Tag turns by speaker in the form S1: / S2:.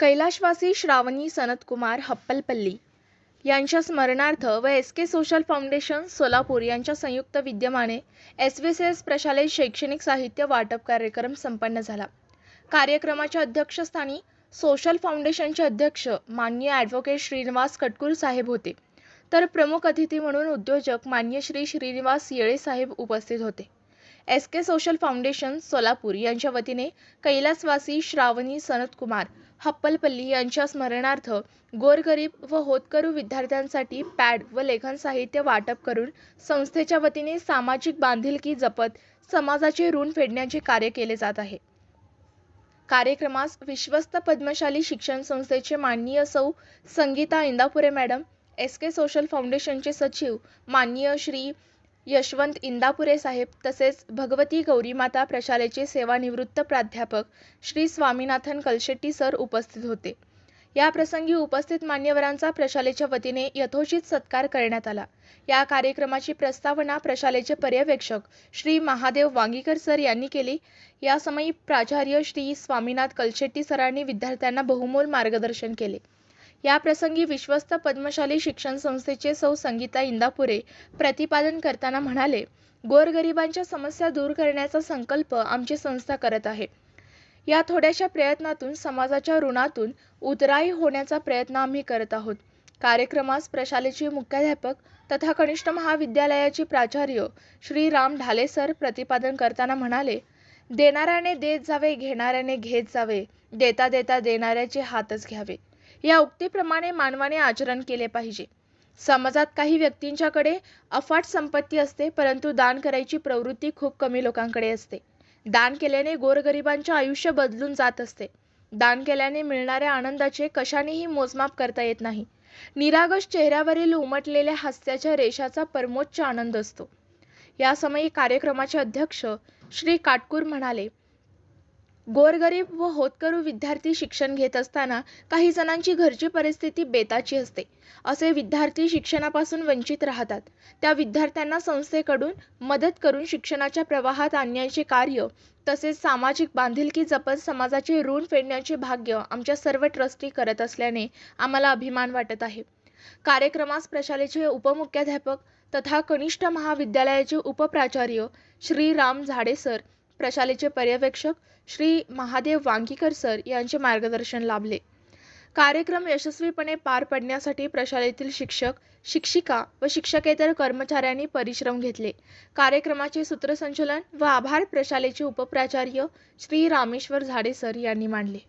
S1: कैलाशवासी श्रावणी सनतकुमार हप्पलपल्ली यांच्या स्मरणार्थ व S K social foundation Solapur यांच्या संयुक्त विद्यमाने एस व्ही सी एस प्रशालेत शैक्षणिक साहित्य वाटप कार्यक्रम संपन्न झाला. कार्यक्रमाच्या अध्यक्षस्थानी सोशल फाउंडेशनचे अध्यक्ष मान्य ॲडव्होकेट श्रीनिवास कटकूर साहेब होते. तर प्रमुख अतिथी म्हणून उद्योजक मान्य श्री श्रीनिवास येळे साहेब उपस्थित होते. S K social foundation Solapur यांच्या वतीने कैलासवासी श्रावणी सनतकुमार हप्पलपल्ली यांच्या स्मरणार्थ गोरगरीब व होतकरू विद्यार्थ्यांसाठी पॅड व लेखन साहित्य वाटप करून संस्थेच्या वतीने सामाजिक बांधिलकी जपत समाजाचे ऋण फेडण्याचे कार्य केले जात आहे. कार्यक्रमास विश्वस्त पद्मशाली शिक्षण संस्थेचे माननीय सौ Sangeeta Indapure madam S K social फाउंडेशनचे सचिव माननीय श्री यशवंत इंदापुरे साहेब तसेच भगवती गौरीमाता प्रशालेचे सेवानिवृत्त प्राध्यापक श्री स्वामीनाथन कलशेट्टी सर उपस्थित होते. या प्रसंगी उपस्थित मान्यवरांचा प्रशालेच्या वतीने यथोचित सत्कार करण्यात आला. या कार्यक्रमाची प्रस्तावना प्रशालेचे पर्यवेक्षक श्री महादेव वांगीकर सर यांनी केली. यासमयी प्राचार्य श्री स्वामीनाथ कलशेट्टी सरांनी विद्यार्थ्यांना बहुमोल मार्गदर्शन केले. याप्रसंगी विश्वस्त पद्मशाली शिक्षण संस्थेचे सौ संगीता इंदापुरे प्रतिपादन करताना म्हणाले गोरगरिबांच्या समस्या दूर करण्याचा संकल्प आमची संस्था करत आहे. या थोड्याशा प्रयत्नातून समाजाच्या ऋणातून उतराई होण्याचा प्रयत्न आम्ही करत आहोत. कार्यक्रमास प्रशालेचे मुख्याध्यापक तथा कनिष्ठ महाविद्यालयाचे प्राचार्य श्री राम ढाले सर प्रतिपादन करताना म्हणाले देणाऱ्याने देत जावे घेणाऱ्याने घेत जावे. देता देता देणाऱ्याचे हातच घ्यावे. या उक्तीप्रमाणे मानवाने आचरण केले पाहिजे. समाजात काही व्यक्तींच्याकडे अफाट संपत्ती असते परंतु दान करायची प्रवृत्ती खूप कमी लोकांकडे असते. दान केल्याने गोरगरिबांचे आयुष्य बदलून जात असते. दान केल्याने मिळणाऱ्या आनंदाचे कशानेही मोजमाप करता येत नाही. निरागस चेहऱ्यावरील उमटलेल्या हास्याच्या रेषाचा परमोच्च आनंद असतो. यासमयी कार्यक्रमाचे अध्यक्ष श्री काटकूर म्हणाले गोरगरीब व होतकरू विद्यार्थी शिक्षण घेत असताना काही जणांची घरची परिस्थिती बेताची असते. असे विद्यार्थी शिक्षणापासून वंचित राहतात. त्या विद्यार्थ्यांना संस्थेकडून मदत करून शिक्षणाच्या प्रवाहात आणण्याचे कार्य तसेच सामाजिक बांधिलकी जपत समाजाचे ऋण फेडण्याचे भाग्य आमच्या सर्व ट्रस्टी करत असल्याने आम्हाला अभिमान वाटत आहे. कार्यक्रमास प्रशालेचे उपमुख्याध्यापक तथा कनिष्ठ महाविद्यालयाचे उपप्राचार्य श्री राम झाडे सर प्रशालेचे पर्यवेक्षक श्री महादेव वांगीकर सर यांचे मार्गदर्शन लाभले. कार्यक्रम यशस्वीपणे पार पडण्यासाठी प्रशालेतील शिक्षक शिक्षिका व शिक्षकेतर कर्मचाऱ्यांनी परिश्रम घेतले. कार्यक्रमाचे सूत्रसंचलन व आभार प्रशालेचे उपप्राचार्य श्री रामेश्वर झाडे सर यांनी मांडले.